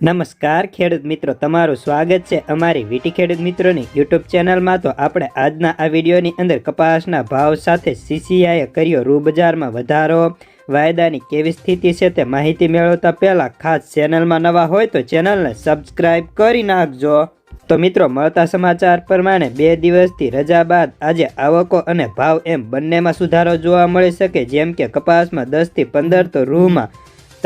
નમસ્કાર, ખેડૂત મિત્રો. તમારું સ્વાગત છે અમારી વીટી ખેડૂત મિત્રોની યુટ્યુબ ચેનલમાં. તો આપણે આજના આ વિડીયોની અંદર કપાસના ભાવ સાથે સીસીઆઈએ કર્યો રૂ બજારમાં વધારો. વાયદાની કેવી સ્થિતિ છે તે માહિતી મેળવતા પહેલાં ખાસ ચેનલમાં નવા હોય તો ચેનલને સબસ્ક્રાઈબ કરી નાખજો. તો મિત્રો, મળતા સમાચાર પ્રમાણે બે દિવસથી રજા બાદ આજે આવકો અને ભાવ એમ બંનેમાં સુધારો જોવા મળી શકે. જેમ કે કપાસમાં દસથી પંદર તો રૂમાં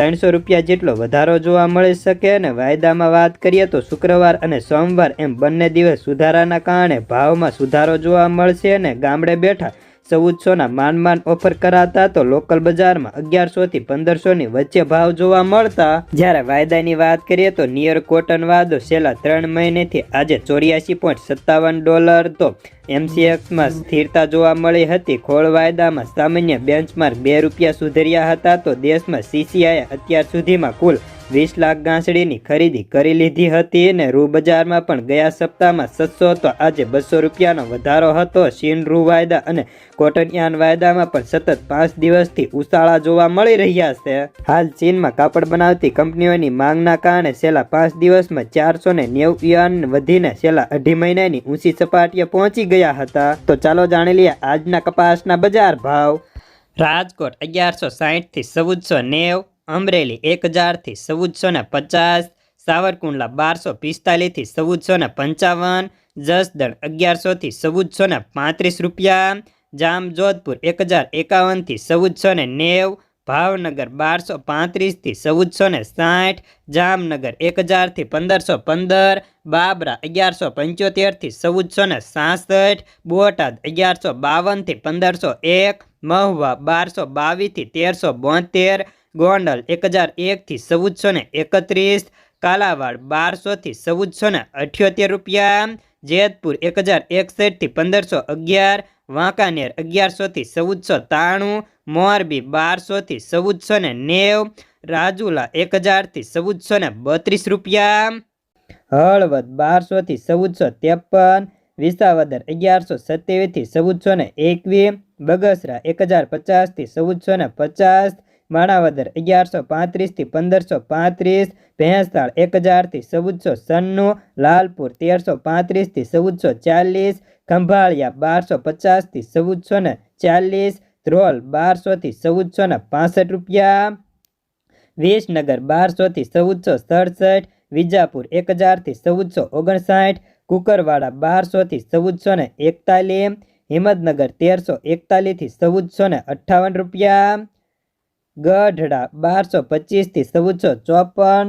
ત્રણસો રૂપિયા જેટલો વધારો જોવા મળી શકે અને વાયદામાં વાત કરીએ તો શુક્રવાર અને સોમવાર એમ બંને દિવસ સુધારાના કારણે ભાવમાં સુધારો જોવા મળશે અને ગામડે બેઠા ચૌદસોના માન માન ઓફર કરાતા તો લોકલ બજારમાં અગિયારસોથી પંદરસોની વચ્ચે ભાવ જોવા મળતા. જ્યારે વાયદાની વાત કરીએ તો નિયર કોટન વાદો છેલ્લા ત્રણ મહિનેથી આજે ચોર્યાસી પોઈન્ટ સત્તાવન ડોલર તો એમસીએક્સમાં સ્થિરતા જોવા મળી હતી. ખોળ વાયદામાં સામાન્ય બેન્ચમાર્ક બે રૂપિયા સુધર્યા હતા તો દેશમાં સીસીઆઈએ અત્યાર સુધીમાં કુલ વીસ લાખ ગાંસડીની ખરીદી કરી લીધી હતી અને રૂ બજારમાં પણ ગયા સપ્તાહમાં સત્સો હતો. આજે બસો રૂપિયાનો વધારો હતો. ચીન રૂ વાયદા અને કોટન યાન વાયદામાં પણ સતત પાંચ દિવસથી ઉછાળા જોવા મળી રહ્યા છે. હાલ ચીનમાં કાપડ બનાવતી કંપનીઓની માંગના કારણે છેલ્લા પાંચ દિવસમાં ચારસો ને નેવું યુઆન વધીને છેલ્લા અઢી મહિનાની ઊંચી સપાટીએ પહોંચી ગયા હતા. તો ચાલો જાણી લઈએ આજના કપાસના બજાર ભાવ. રાજકોટ અગિયારસો સાહીઠથી ચૌદસો નેવ અમરેલી એક હજારથી ચૌદસો ને પચાસ, સાવરકુંડલા બારસો પિસ્તાલીસથી ચૌદસો ને પંચાવન, જસદણ અગિયારસોથી ચૌદસો ને પાંત્રીસ રૂપિયા જામ જોધપુર એક હજાર એકાવનથી ચૌદસો ને નેવ, ભાવનગર બારસો પાંત્રીસથી ચૌદસો ને સાઠ, જામનગર એક હજારથી પંદરસો પંદર, બાબરા અગિયારસો પંચોતેરથી ચૌદસો ને સાસઠ, બોટાદ અગિયારસો બાવનથી પંદરસો એક, મહુવા બારસો બાવીસથી તેરસો બોતેર ગોંડલ એક હજાર એકથી ચૌદસો ને એકત્રીસ, કાલાવાડ બારસોથી ચૌદસો ને અઠ્યોતેર રૂપિયા, જેતપુર એક હજાર એકસઠથી પંદરસો અગિયાર, વાંકાનેર અગિયારસોથી ચૌદસો ત્રાણું, મોરબી બારસોથી ચૌદસો ને નેવ, રાજુલા એક હજારથી ચૌદસો ને બત્રીસ રૂપિયા, હળવદ બારસોથી ચૌદસો ત્રેપન, વિસાવદર અગિયારસો સત્યાવીસથી ચૌદસો ને એકવીસ, બગસરા એક હજાર પચાસથી ચૌદસો ને પચાસ માણાવદર અગિયારસો પાંત્રીસથી પંદરસો પાંત્રીસ ભેંસતાળ એક હજારથી ચૌદસો સન્નું લાલપુર તેરસો પાંત્રીસથી ચૌદસો ચાલીસ, ખંભાળિયા બારસો પચાસથી ચૌદસો ને ચાલીસ, ધ્રોલ બારસોથી ચૌદસો ને પાસઠ રૂપિયા. વિસનગર બારસોથી ચૌદસો સડસઠ, વિજાપુર એક હજારથી ચૌદસો ઓગણસાઠ, કુકરવાડા બારસોથી ચૌદસો ને એકતાલીસ, હિંમતનગર તેરસો એકતાલીસથી ચૌદસો ને અઠ્ઠાવન રૂપિયા. ગઢડા બારસો પચીસથી ચૌદસો ચોપન